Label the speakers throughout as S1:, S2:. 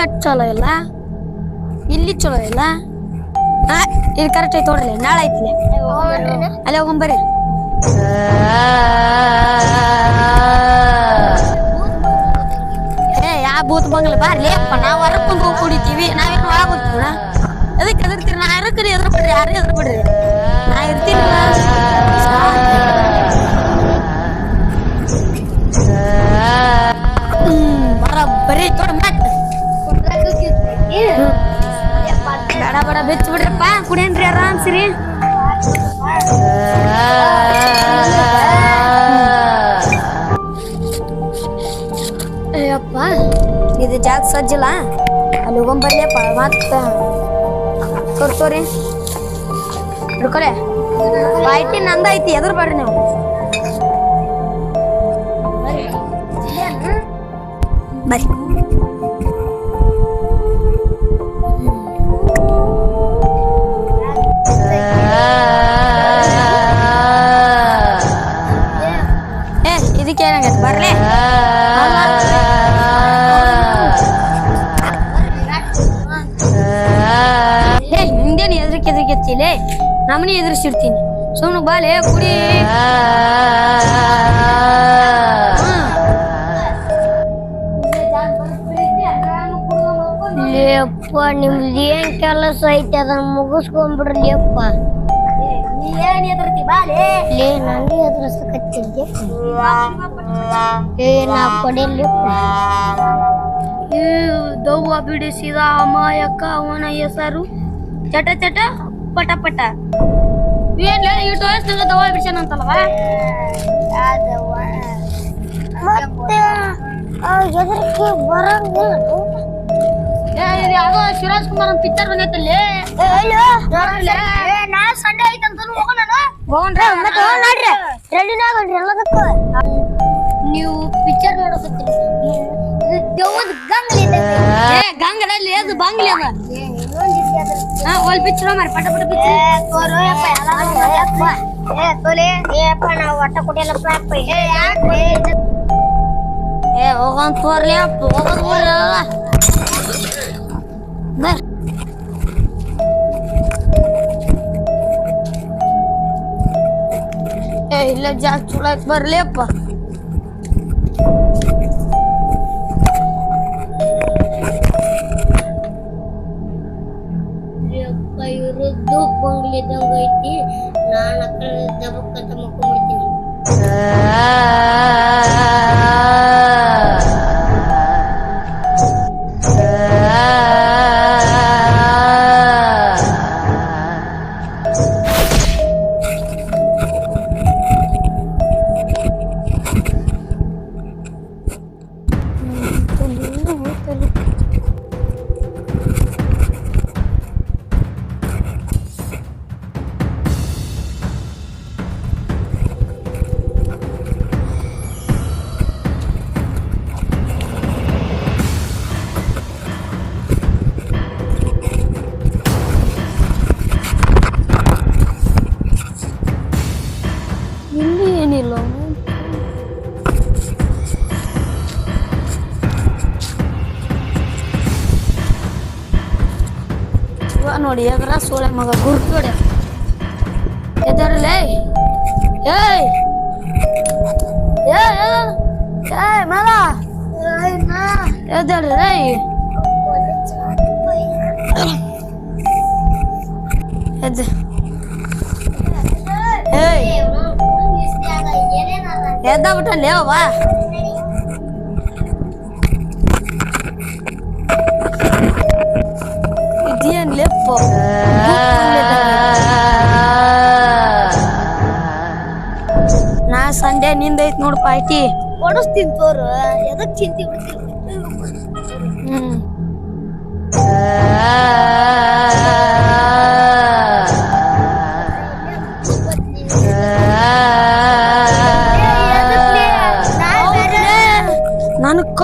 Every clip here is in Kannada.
S1: ಮೆಟ್ ಚಲೋ ಇಲ್ಲ ಇಲ್ಲಿ ಚಲೋ ಇಲ್ಲ ಹಾ ಇದು ಕರೆಕ್ಟ್ ಐತಿ ನೋಡ್ರಿ ನಾಳೆ ಐತಿಲೆ ಅಲ್ಲೇ ಹೋಗೊಂಬರ್ರಿ ಏ ಯಾ ಭೂತ್ ಬಂಗ್ಲ ಬಾರ್ಲಿ ಅಪ್ಪ ನಾವು ಹೊರಗೆ ಕುಂತು ಜಾಗ ಸಜ್ಜಿಲ್ಲ? ಅಲ್ಲಿ ಹೋಗೊಂಬರ್ಲಿಯಪ್ಪ ಮತ್ತೆ ಕೊಡ್ತೋರಿ ಹಿಡ್ಕೊಲೆ ಪಾಯ್ಟಿ ನಂದ ಐತಿ ಎದ್ರ ಬರ್ರಿ ನೀವು. ಬರ್ರಿ. ನಿಂದೇನು ಎದ್ರಕ್ಕೆ ಎತ್ತಿಲೆ ನಮ್ಮನೆ ಎದುರಿಸಿರ್ತೀನಿ. ಸುಮ್ಮನೆ ಬಾಲೆ ಕುಡಿ.
S2: ಯಪ್ಪ ನಿಮ್ದು ಏನ್ ಕೆಲಸ ಐತೆ? ಅದನ್ನ ಮುಗಿಸ್ಕೊಂಡ್ಬಿಡ್ರಿ ಅಪ್ಪ. ಲೇ, ನಂಗೆ ಏ, ನಾ ಕೊಡಿಲ್ಲಪ್ಪ
S1: ದವ್ವ ಬಿಡಿಸಿದ ಅಮಾಯಕ ಅವನ ಹೆಸರು. ಚಟ ಚಟ ಪಟ ಪಟ. ಏನ್ ಇಟ್ಟು ವಯಸ್ಸಿನಾಗ ದವ್ವ ಬಿಡಿಸ್ಯಾನಂತಲ್ವ
S2: ಮತ್ತೆ ಎದರಿಕೆ ಬರಂಗಿಲ್ಲ.
S1: ಯಾವ್ದೋ ಶಿವರಾಜ್ ಕುಮಾರ್ ಪಿಕ್ಚರ್ ಬಂದೈತಲ್ಲಿ.
S2: ನಾ ಸಂಡೆ ಐತಂತ ಹೋಗೋಣ
S1: ಹೋಗ್ರಿ
S2: ಮತ್ತೆ ನೋಡ್ರಿ. ಎಲ್ಲದಕ್ಕೂ. ನೀವು ಪಿಕ್ಚರ್ ನೋಡಕತ್ತೀರಿ. ದೇವದ ಗಂಗಲಿ
S1: ಏ. ಗಂಗಲಲ್ಲಿ ಅದು ಬಾಂಗ್ಲಿ ಅದ? ಹಾ ಒಲ್ ಪಿಕ್ಚರ್ ಮಾರಿ ಪಟ ಪಟ ಪಿಕ್ಚರ್
S2: ನಾವು ಒಟ್ಟ ಕುಡಿಯಲ್ಲಪ್ಪ ಅಪ್ಪ
S1: ಏ ಹೋಗಂತ ತೋರ್ಲಿ ಅಪ್ಪ ಹೋಗೋದ್ ಹೋಗಲ್ಲ ಬರ್ ಏ ಇಲ್ಲ ಜಾಸ್ತಿ ಚಲೋ ಐತ್ ಬರ್ಲಿ ಅಪ್ಪ
S2: ಅಪ್ಪ
S1: ಇಲ್ಲಿ ಏನಿಲ್ಲ ಇವ ನೋಡಿ ಎದ್ರ ಸೋಳೆ ಮಗ ಗುರ್ಕಡೆ ಎದರಲೇ ಏಯ್ ಏಯ್ ಏಯ್ ಮಗ ಎದರ್ರಿ ರೇ ಎದ್ದ ಏಯ್ ಎದ್ದ ಬಿಟ್ಟಲ್ಲಿ ಅವ್ವ ಇದೇನ್ ಲೆಪ್ಪ ನಾ ಸಂಜೆ ನಿಂದೈತ್ ನೋಡಪ್ಪ ಪಾಯ್ಟಿ
S2: ಕೊಡಿಸ್ತೀನಿ ತೋರು ಎದಕ್ ಚಿಂತೆ ಬಿಡ್ತೀನಿ
S1: ಹ್ಮ್.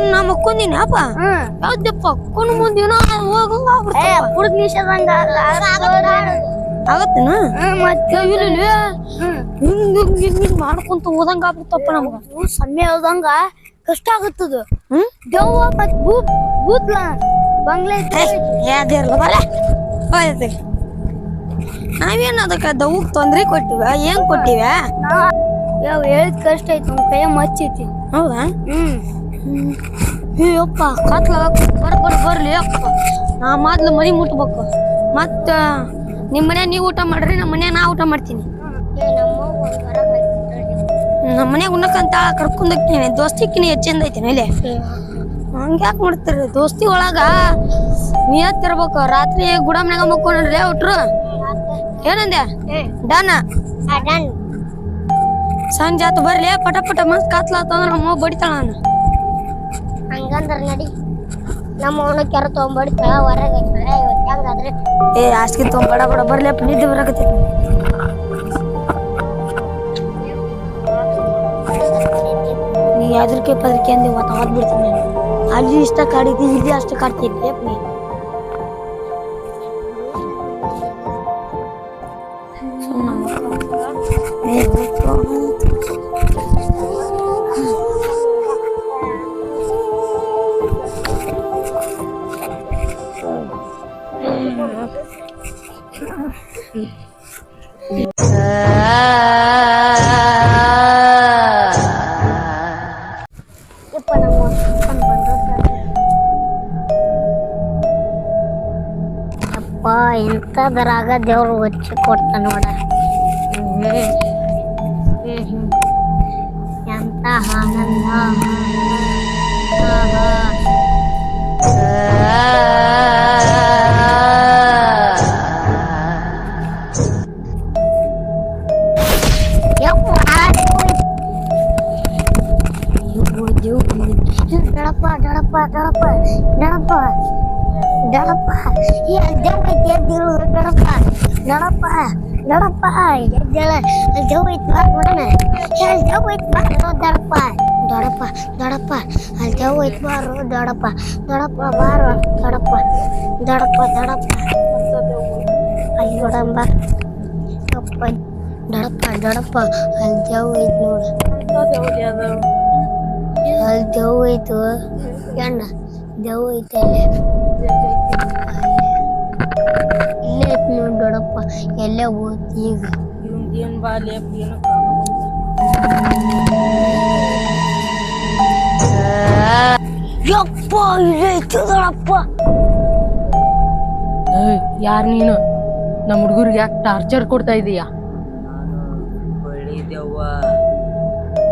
S1: ನಾನು ಕಣ್ಣು ಮಕ್ಕೊಂದಿನಿ ಅಪ್ಪ. ಯಾವ್ದಪ್ಪ? ಕಣ್ಣು ಮುಂದಿನ ಹೋಗಂಗ ಆಗ್ಬಿಡ್ತಾವ.
S2: ಬುಡದ್ ನಿಷೇಧಂಗ
S1: ಆಗತ್ತೇನ? ಮತ್ತೆ ಇಲ್ಲಿ ಹಿಂಗ್ ಹಿಂಗ್ ಹಿಂಗ್ ಹಿಂಗ್ ಮಾಡ್ಕೊಂತ ಹೋದಂಗ ಆಗ್ಬಿಡ್ತಪ್ಪ ನಮ್ಗ.
S2: ಸಮಯ ಹೋದಂಗ ಕಷ್ಟ ಆಗುತ್ತದು. ದೆವ್ವ ಮತ್ ಭೂತ್ ಭೂತ್ಲ ಬಂಗ್ಲೆ
S1: ಯಾವ್ದಿರಲ್ಲ ಬರ ಹೋಯ್ತು ನಾವೇನು ಅದಕ್ಕೆ ದವ್ಗೆ ತೊಂದ್ರೆ ಕೊಟ್ಟಿವ? ಏನ್ ಕೊಟ್ಟಿವ?
S2: ಯಾವ ಹೇಳಿದ ಕಷ್ಟ ಐತಿ ಕೈಯ ಮಚ್ಚೈತಿ
S1: ಹೌದಾ?
S2: ಹ್ಮ್.
S1: ಅಯ್ಯಪ್ಪ ಕತ್ಲಾಗ ಬರ್ ಬರ್ ಬರ್ಲಿ ಅಪ್ಪ ನಾ ಮೊದ್ಲು ಮರಿ ಮುಟ್ಬೇಕು. ಮತ್ತ ನಿಮ್ಮ ಮನೆ ನೀವು ಊಟ ಮಾಡ್ರಿ ನಮ್ಮ ಮನೆ ನಾ ಊಟ ಮಾಡ್ತೀನಿ.
S2: ನಮ್ಮ
S1: ಮನೆಗೆ ಉಣ್ಣಕ್ಕಂತ ಕರ್ಕೊಂಡ್ ಹೋಗ್ತೀನಿ. ದೋಸ್ತಿಕ್ಕಿನಿ ಹೆಚ್ಚಿಂದ ಐತೀನಿ ಇಲ್ಲಿ. ಯಾಕೆ ಮಾಡ್ತೀರಿ ದೋಸ್ತಿ ಒಳಗ ನಿಯತ್ತಿರ್ಬೇಕು ರಾತ್ರಿ ಗುಡ ಮನ್ಯಾಗ ಮಕ್ಕೊಂಡ್ರಿ ಒಟ್ರು ಏನಂದೆ? ಡಾನ? ಸಂಜೆ ಆತು ಬರ್ಲಿ ಪಟ ಪಟ ಮಸ್ತ್ ಕತ್ಲಾತ ನಮ್ಮ ಬಡಿತಾಳ ನಾನು
S2: ಹಂಗಂದ್ರ ನಡಿ. ನಮ್ಮ ಅವನ ಕೆರ ತಳ ಹೊರಗೆ ಇವತ್ತು ಹೆಂಗಾದ್ರೆ
S1: ಏ ಆಸ್ಕಿ ತೊಗೊಂಬಡ ಬಡ ಬಡ ಬರ್ಲಿ ಅಪ್ಪ ನಿದ್ದೆ ಬರಕತ್ತೈತಿ ನೀ ಅದ್ರಕ್ಕೆ ಪದ್ರಿಕೆ ಅಂದೆ, ಮತ್ತೆ ಅವತ್ ಬಿಡ್ತೀನಿ ಅಜ್ಜಿ ಅಲ್ಲಿ ಇಷ್ಟ ಕಾಡಿದ್ದಿ, ಇಲ್ಲಿ ಅಷ್ಟು ಕಾಡ್ತೀನಿ
S2: ಯಪ್ಪ ನಮ್ಮ ಅಪ್ಪನ್ ಬಂದೋತಾನೆ. ಯಪ್ಪ ಇಂಥದ್ರಾಗ ದೇವ್ರು ಒಚ್ಚಿ ಕೊಡ್ತ ನೋಡ ಎಂತ ಆನಂದ ಡಳಪ್ಪ ಡಳಪ್ಪ ಈ ದೇವ್ ಐತಿ ಎದ್ದಿರು ಡಳಪ್ಪ ಡಳಪ್ಪ ಡಳಪ್ಪ ಎದ್ದೇಳ ದೇವ್ ಐತಿ ಬಾ ನೋಡಣ ಅಲ್ಲಿ ದೇವ್ ಐತಿ ಬಾ ದಡಪ್ಪ ದಡಪ್ಪ ದಡಪ್ಪ ಅಲ್ಲಿ ದೇವ್ ಐತಿ ಬಾರು ದಡಪ್ಪ ದಡಪ್ಪ ಬಾರು ದಡಪ್ಪ ದಡಪ್ಪ ದಡಪ್ಪ ಅಲ್ಲಿ ನೋಡಂಬ ಅಪ್ಪ ದಡಪ್ಪ ದಡಪ್ಪ ಅಲ್ಲಿ ದೇವ್ ಐತಿ ಅಲ್ಲಿ ದೆವ್ವ ಐತು ಐತೆ ಅಲ್ಲೇ ಇಲ್ಲೇ ಐತಿ ನೋಡಿ ದೊಡ್ಡಪ್ಪ ಎಲ್ಲೇ ಹೋತ್ ಈಗ.
S1: ಏನ್ ಬಾ ಲೇಪ್ ಏನು
S2: ಯಪ್ಪ ಇಲ್ಲೈತು ದೊಡ್ಡಪ್ಪ
S3: ಯಾರ್ ನೀನು? ನಮ್ಮ ಹುಡುಗರಿಗೆ ಯಾಕೆ ಟಾರ್ಚರ್ ಕೊಡ್ತಾ ಇದೀಯಾ?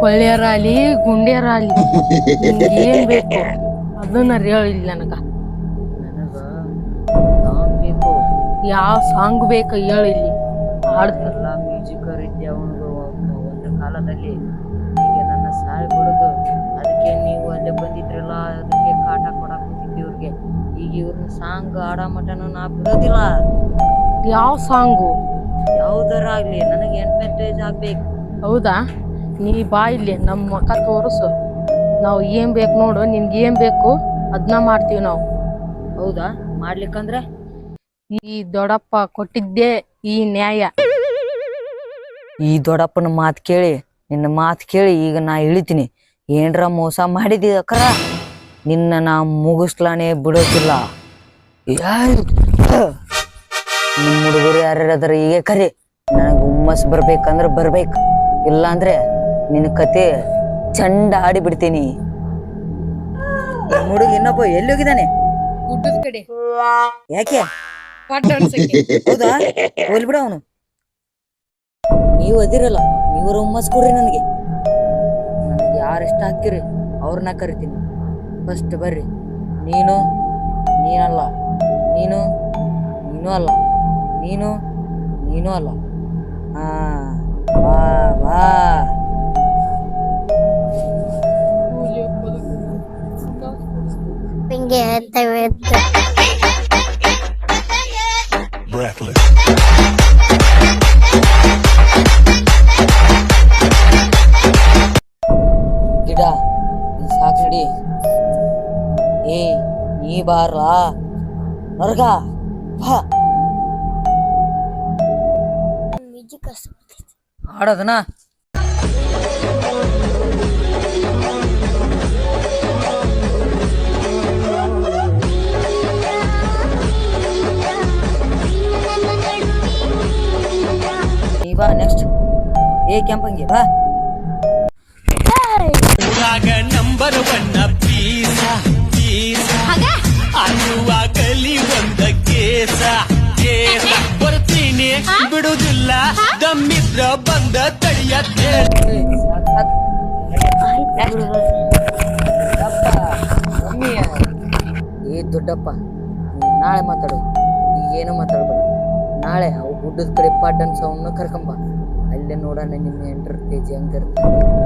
S3: ಕೊಳ್ಳಿಯರಾಲಿ ಗುಂಡಿಯರಾಲಿ ನಿಂಗೆ ಏನ್ ಬೇಕು? ಅದನ್ನ ಹೇಳಿಲ್ಲ ನನಗ.
S4: ಬೇಕು.
S3: ಯಾವ ಸಾಂಗ್ ಬೇಕು ಹೇಳಿಲ್ಲಿ ಹಾಡ್ತೀನಿ.
S4: ಎಲ್ಲ ಮ್ಯೂಸಿಕ್ ಇದ್ದೆ ಅವನಿಗೆ ಒಂದು ಕಾಲದಲ್ಲಿ ಹೀಗೆ ನನ್ನ ಸಾಯ್ ಬಿಡುದು ಅದಕ್ಕೆ ನೀವು ಅಲ್ಲೇ ಬಂದಿದ್ರಲ್ಲ ಅದಕ್ಕೆ ಕಾಟ ಕೊಡಕ್ಕೆ ಕೂತಿದ್ದೆ ಇವ್ರಿಗೆ. ಈಗ ಇವ್ರನ್ನ ಸಾಂಗ್ ಆಡೋ ಮಟನು ನಾ ಬಿಡೋದಿಲ್ಲ.
S3: ಯಾವ ಸಾಂಗು
S4: ಯಾವ್ದಾರ ಆಗಲಿ ನನಗೆ ಎಂಟರ್ಟೈಸ್ ಆಗ್ಬೇಕು.
S3: ಹೌದಾ? ನೀ ಬಾ ಇಲ್ಲಿ ನಮ್ಮ ಮಕ್ಕ ತೋರಿಸು. ನಾವು ಏನ್ ಬೇಕು ನೋಡು ನಿನ್ಗೆ ಏನ್ ಬೇಕು ಅದನ್ನ ಮಾಡ್ತೀವಿ ನಾವು.
S4: ಹೌದಾ? ಮಾಡ್ಲಿಕ್ಕಂದ್ರೆ?
S3: ಈ ದೊಡ್ಡಪ್ಪ ಕೊಟ್ಟಿದ್ದೇ ಈ ನ್ಯಾಯ.
S4: ಈ ದೊಡ್ಡಪ್ಪನ ಮಾತು ಕೇಳಿ ನಿನ್ನ ಮಾತು ಕೇಳಿ ಈಗ ನಾ ಇಳಿತೀನಿ. ಏನ್ರ ಮೋಸ ಮಾಡಿದಿ ಅಕ್ಕರ? ನಿನ್ನ ನಾ ಮುಗಿಸ್ಲಾನೆ ಬಿಡೋಕಿಲ್ಲ. ಯಾರ್? ನಿಮ್ಮ ಹುಡುಗರು ಯಾರ್ಯಾರದಾರ ಈಗ ಕರಿ. ನನಗೆ ಹುಮ್ಮಸ್ ಬರ್ಬೇಕಂದ್ರೆ ಬರ್ಬೇಕು. ಇಲ್ಲಾಂದ್ರೆ ನಿನ್ನ ಕತೆ ಚಂಡ ಆಡಿ ಬಿಡ್ತೀನಿ. ಹುಡುಗ ಇನ್ನೊಬ್ಬ ಎಲ್ಲಿ ಹೋಗಿದ್ದಾನೆ?
S3: ಗುಡ್ಡದ ಕಡೆ.
S4: ಯಾಕೆ? ಹೌದಾ? ಹೋಲ್ ಬಿಡ ಅವನು. ನೀವು ಅದಿರಲ್ಲ ನೀವು ಹುಮ್ಮಸ್ ಕೊಡ್ರಿ ನನಗೆ. ನನಗೆ ಯಾರು ಇಷ್ಟ ಹಾಕ್ತಿರಿ ಅವ್ರನ್ನ ಕರಿತೀನಿ. ಫಸ್ಟ್ ಬರ್ರಿ. ನೀನು ನೀನಲ್ಲ. ನೀನು ನೀನು ಅಲ್ಲ. ನೀನು ನೀನು ಅಲ್ಲ. ಹಾ ಬಾ ಬಾ.
S2: ಎತ್ತವೆ ಎತ್ತ
S5: breathless.
S4: ಗಿಡ ಇದ್ ಸಾಕ್ ನಡಿ ಏ ಈ ಬಾರ್ಲಾ? ನರ್ಗ ಬಾ. ಆಡೋದನ ಏ ಕೆಂಪಂಗಿ ಬಾ.
S6: ನಂಬರ್ ಒನ್ ಪೀಸ ಪೀಸ. ಅನ್ನುವಾಗಲಿ ಒಂದ ಕೇಸ ಕೇಸ. ಬರ್ತೀನಿ ಬಿಡುದಿಲ್ಲ. ದಮ್ಮಿದ್ರ ಬಂದ ತಡಿಯತ್ತೆ
S4: ಏ ದೊಡ್ಡಪ್ಪ ನಾಳೆ ಮಾತಾಡು. ಈಗೇನು ಮಾತಾಡ್ಬೇಡ. ನಾಳೆ ಅವು ಗುಡ್ಡದ ಕಡೆ ಪಾಟನ್ ಸೌಂಡ್ ಕರ್ಕೊಂಬ ಅಲ್ಲೇ ನೋಡೋಣ ನಿಮ್ಮ ಎಂಟರ್ ಕೆ ಜಿ ಹಂಗಿರ್ತಾರೆ